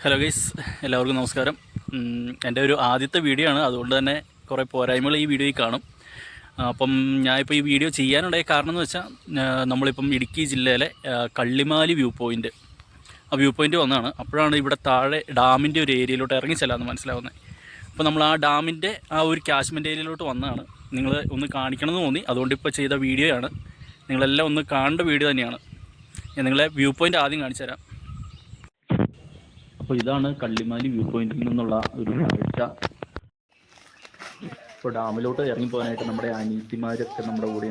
Hello guys എല്ലാവർക്കും നമസ്കാരം. എന്റെ ഒരു ആദ്യത്തെ വീഡിയോ ആണ്. അതുകൊണ്ട് തന്നെ കുറേ പോരായ്മകൾ ഈ വീഡിയോയിൽ കാണും. അപ്പം ഞാനിപ്പോൾ ഈ വീഡിയോ ചെയ്യാനുണ്ടായ കാരണം എന്ന് വെച്ചാൽ നമ്മളിപ്പം ഇടുക്കി ജില്ലയിലെ കള്ളിമാലി വ്യൂ പോയിന്റ് ആ വ്യൂ പോയിന്റ് വന്നതാണ് അപ്പോഴാണ് ഇവിടെ താഴെ ഡാമിന്റെ ഒരു ഏരിയയിലോട്ട് ഇറങ്ങി ചെല്ലാമെന്ന് മനസ്സിലാവുന്നത് അപ്പോൾ നമ്മൾ ആ ഡാമിന്റെ ആ ഒരു കാശ്മീർ ഏരിയയിലോട്ട് വന്നതാണ് നിങ്ങൾ ഒന്ന് കാണിക്കണമെന്ന് തോന്നി. അതുകൊണ്ട് ഇപ്പോൾ ചെയ്ത വീഡിയോയാണ് നിങ്ങളെല്ലാം ഒന്ന് കാണേണ്ട വീഡിയോ തന്നെയാണ്. ഞാൻ നിങ്ങളെ വ്യൂ പോയിന്റ് ആദ്യം കാണിച്ചു തരാം അപ്പോൾ ഇതാണ് കള്ളിമാലി വ്യൂ പോയിന്റിൽ നിന്നുള്ള ഒരു കാഴ്ച. ഇപ്പോൾ ഡാമിലോട്ട് ഇറങ്ങി പോകാനായിട്ട് നമ്മുടെ അനീത്തിമാരൊക്കെ നമ്മുടെ കൂടെ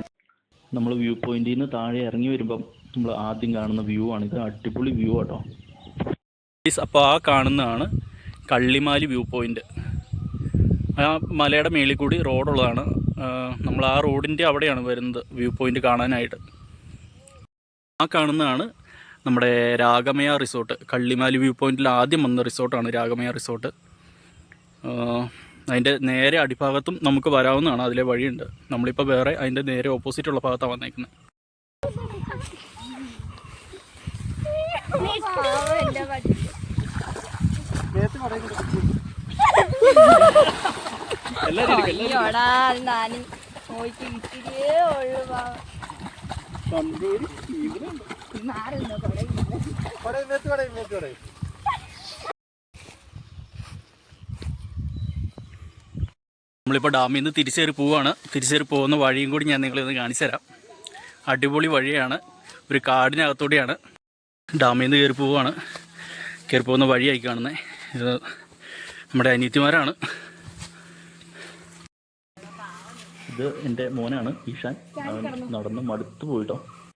നമ്മൾ വ്യൂ പോയിന്റിൽ നിന്ന് താഴെ ഇറങ്ങി വരുമ്പം നമ്മൾ ആദ്യം കാണുന്ന വ്യൂ ആണ്. ഇത് അടിപൊളി വ്യൂ ആട്ടോ. അപ്പോൾ ആ കാണുന്നതാണ് കള്ളിമാലി വ്യൂ പോയിന്റ്. ആ മലയുടെ മേളിൽ കൂടി റോഡുള്ളതാണ്. നമ്മൾ ആ റോഡിന്റെ അവിടെയാണ് വരുന്നത് വ്യൂ പോയിന്റ് കാണാനായിട്ട്. ആ കാണുന്നതാണ് നമ്മുടെ രാഗമയ റിസോർട്ട് കള്ളിമാലി വ്യൂ പോയിന്റിൽ ആദ്യം വന്ന റിസോർട്ടാണ് രാഗമയ റിസോർട്ട്. അതിന്റെ നേരെ അടിഭാഗത്തും നമുക്ക് വരാവുന്നതാണ്. അതിലെ വഴിയുണ്ട്. നമ്മളിപ്പോൾ വേറെ അതിന്റെ നേരെ ഓപ്പോസിറ്റുള്ള ഭാഗത്താണ് വന്നേക്കുന്നത് അയ്യോടാ നമ്മളിപ്പോൾ ഡാമിൽ നിന്ന് തിരിച്ചേറി പോവുകയാണ് തിരിച്ചേറി പോകുന്ന വഴിയും കൂടി ഞാൻ നിങ്ങളെ ഒന്ന് കാണിച്ചു തരാം. അടിപൊളി വഴിയാണ്. ഒരു കാടിനകത്തൂടെയാണ്. ഡാമിൽ നിന്ന് കയറി പോവുകയാണ് കയറി പോകുന്ന വഴിയായി കാണുന്നത് ഇത് നമ്മുടെ അനിയത്തിമാരാണ്. ഇത് എന്റെ മോനാണ് ഈഷാൻ നടന്ന് മടുത്തു പോയിട്ടോ.